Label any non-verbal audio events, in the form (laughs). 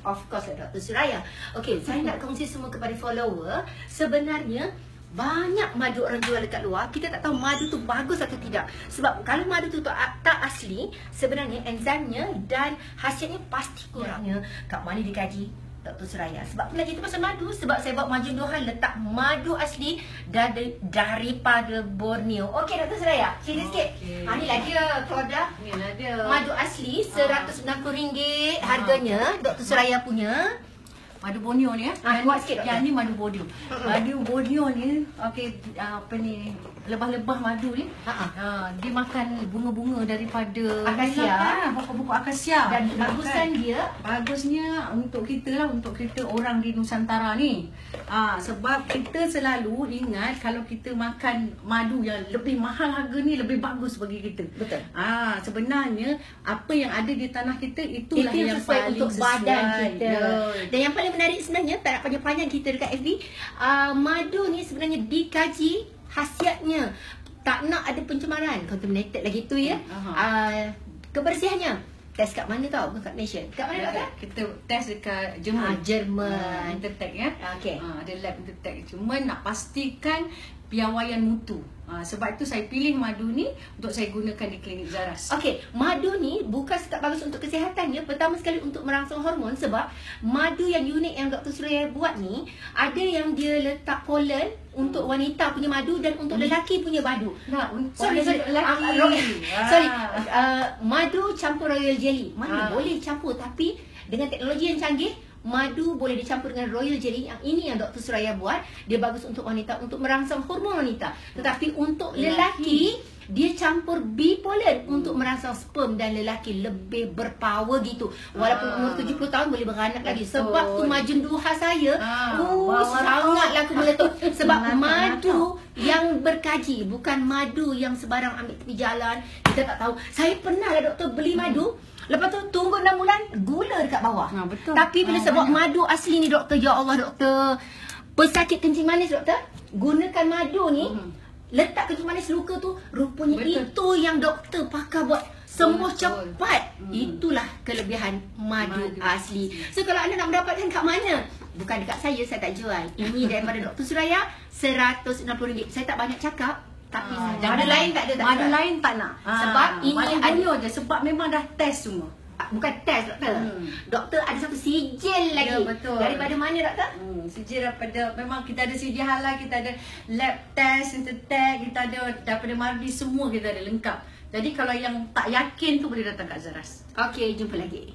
Of course lah Dr. Suraya. Okey, saya nak kongsi semua kepada follower. Sebenarnya banyak madu orang jual dekat luar kita tak tahu madu tu bagus atau tidak sebab kalau madu tu tak, tak asli sebenarnya enzimnya dan hasilnya pasti kurangnya kat mana dikaji Dr. Suraya Sebab belajar tu pasal madu Sebab saya buat majun Dohan Letak madu asli dari, Daripada Borneo Okey Dr. Suraya Cerita sikit okay. ha, Ni lah dia produk Ni lah dia Madu asli RM190 Harganya Dr. Suraya punya Madu Borneo ni ya. Ah, kuat sikit. Yang ni madu Borneo. Madu Borneo ni okey apa ni lebah-lebah madu ni. Ha uh, dia makan bunga-bunga daripada akasia, pokok-pokok akasia. Dan bagusan dia bagusnya untuk kita lah untuk kita orang di Nusantara ni. Ah uh, sebab kita selalu ingat kalau kita makan madu yang lebih mahal harga ni lebih bagus bagi kita. Betul. Ah uh, sebenarnya apa yang ada di tanah kita itulah Itu yang, sesuai paling untuk sesuai. badan kita. Yeah. Dan yang paling menarik sebenarnya tak nak panjang-panjang kita dekat FB, uh, madu ni sebenarnya dikaji khasiatnya tak nak ada pencemaran, contaminated lagi tu ya. Uh-huh. Uh, kebersihannya test kat mana tau? Bukan kat Malaysia. Kat mana doktor? Kita test dekat Jerman. Ah, Jerman. Ah, Intertech ya. Okey. Ah, ada lab Intertech. Cuma nak pastikan piawaian mutu. Ha, sebab itu saya pilih madu ni untuk saya gunakan di klinik Zaras. Okey, madu ni bukan sekat bagus untuk kesihatan ya. Pertama sekali untuk merangsang hormon sebab madu yang unik yang Dr. Surya buat ni ada yang dia letak polen untuk wanita punya madu dan untuk hmm. lelaki punya madu. Nah, sorry, sorry, lelaki. Uh, uh, sorry. Uh, madu campur royal jelly. Mana ah. boleh campur tapi dengan teknologi yang canggih madu boleh dicampur dengan royal jelly yang ini yang Dr. Suraya buat dia bagus untuk wanita untuk merangsang hormon wanita tetapi untuk lelaki dia campur pollen hmm. untuk merangsang sperm dan lelaki lebih berpower gitu walaupun ah. umur 70 tahun boleh beranak lagi sebab tu majun duha saya ah. uh, sangatlah aku meletup sebab madu yang berkaji bukan madu yang sebarang ambil tepi jalan kita tak tahu saya pernah lah doktor beli madu hmm. Lepas tu tunggu 6 bulan gula dekat bawah. Ha, betul. Tapi bila ha, sebab madu asli ni doktor, ya Allah doktor. Pesakit kencing manis doktor, gunakan madu ni. Hmm. Letak kencing manis luka tu rupanya betul. itu yang doktor pakai buat sembuh cepat. Hmm. Itulah kelebihan madu, madu asli. So kalau anda nak mendapatkan kat mana? Bukan dekat saya, saya tak jual. Ini daripada (laughs) Dr. Suraya, RM160. Saya tak banyak cakap. Tapi ha, madu lain tak ada tak Madu lain tak nak. Ha, sebab ini ada je sebab memang dah test semua. Ah, bukan test doktor. Hmm. Doktor ada satu sijil lagi. Ya, betul. Daripada mana doktor? Hmm, sijil daripada memang kita ada sijil halal, kita ada lab test, intertech, kita ada daripada Mardi semua kita ada lengkap. Jadi kalau yang tak yakin tu boleh datang kat Zaras. Okey, jumpa lagi.